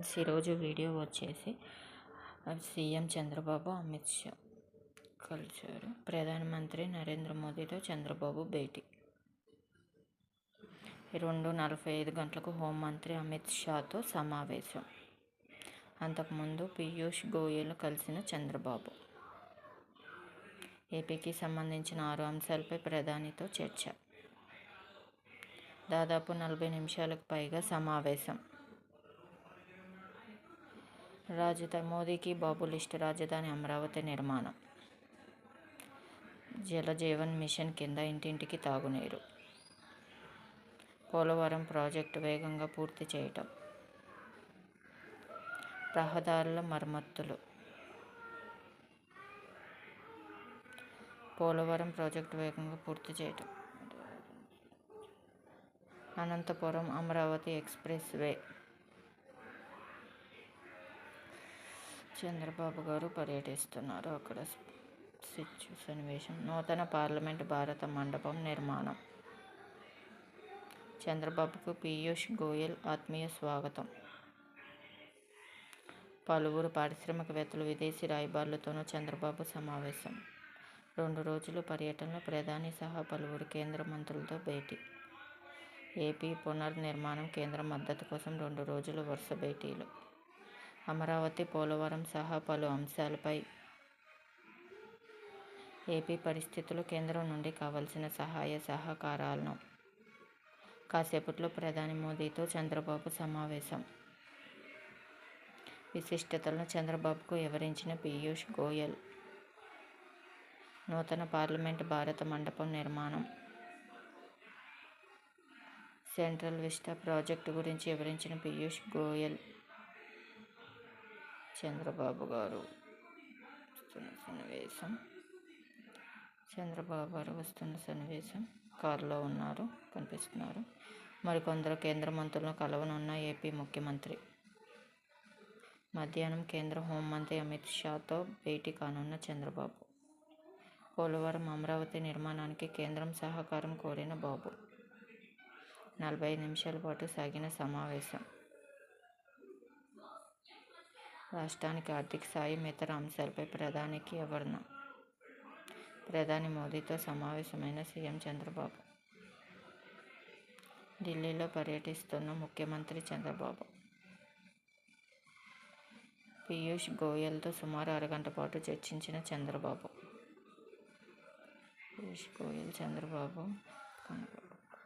ఈరోజు వీడియో వచ్చేసి సీఎం చంద్రబాబు అమిత్ షా కలిశారు. ప్రధానమంత్రి నరేంద్ర మోదీతో చంద్రబాబు భేటీ. రెండు నలభై ఐదు గంటలకు హోంమంత్రి అమిత్ షాతో సమావేశం. అంతకుముందు పీయూష్ గోయల్ కలిసిన చంద్రబాబు. ఏపీకి సంబంధించిన ఆరు అంశాలపై ప్రధానితో చర్చ. దాదాపు నలభై నిమిషాలకు పైగా సమావేశం. రాజధాని మోదీకి బాబు లిస్టు రాజధాని అమరావతి నిర్మాణం. జలజీవన్ మిషన్ కింద ఇంటింటికి తాగునీరు. పోలవరం ప్రాజెక్టు వేగంగా పూర్తి చేయటం. రహదారుల మరమ్మతులు. పోలవరం ప్రాజెక్టు వేగంగా పూర్తి చేయటం. అనంతపురం అమరావతి ఎక్స్ప్రెస్ వే చంద్రబాబు గారు పర్యటిస్తున్నారు. అక్కడ సిచ్చు సన్నివేశం. నూతన పార్లమెంట్ భారత మండపం నిర్మాణం. చంద్రబాబుకు పీయూష్ గోయల్ ఆత్మీయ స్వాగతం. పలువురు పారిశ్రామికవేత్తలు విదేశీ రాయబారులతోనూ చంద్రబాబు సమావేశం. రెండు రోజులు పర్యటనలో ప్రధాని సహా పలువురు కేంద్ర మంత్రులతో భేటీ. ఏపీ పునర్నిర్మాణం కేంద్ర మద్దతు కోసం రెండు రోజులు వరుస భేటీలు. అమరావతి పోలవరం సహా పలు అంశాలపై ఏపీ పరిస్థితులు కేంద్రం నుండి కావలసిన సహాయ సహకారాలను. కాసేపట్లో ప్రధాని మోదీతో చంద్రబాబు సమావేశం. విశిష్టతలను చంద్రబాబుకు వివరించిన పీయూష్ గోయల్. నూతన పార్లమెంట్ భారత మండపం నిర్మాణం. సెంట్రల్ విస్టా ప్రాజెక్టు గురించి వివరించిన పీయూష్ గోయల్ చంద్రబాబు గారు వస్తున్న సన్నివేశం. చంద్రబాబు గారు వస్తున్న సన్నివేశం. కారులో ఉన్నారు కనిపిస్తున్నారు. మరికొందరు కేంద్ర మంత్రులను కలవనున్న ఏపీ ముఖ్యమంత్రి. మధ్యాహ్నం కేంద్ర హోంమంత్రి అమిత్ షాతో భేటీ కానున్న చంద్రబాబు. పోలవరం అమరావతి నిర్మాణానికి కేంద్రం సహకారం కోరిన బాబు. నలభై నిమిషాల పాటు సాగిన సమావేశం. రాష్ట్రానికి ఆర్థిక సాయం ఇతర అంశాలపై ప్రధానికి వివరణ ప్రధాని మోదీతో సమావేశమైన సీఎం చంద్రబాబు. ఢిల్లీలో పర్యటిస్తున్న ముఖ్యమంత్రి చంద్రబాబు. పీయూష్ గోయల్తో సుమారు అరగంట పాటు చర్చించిన చంద్రబాబు. పీయూష్ గోయల్ చంద్రబాబు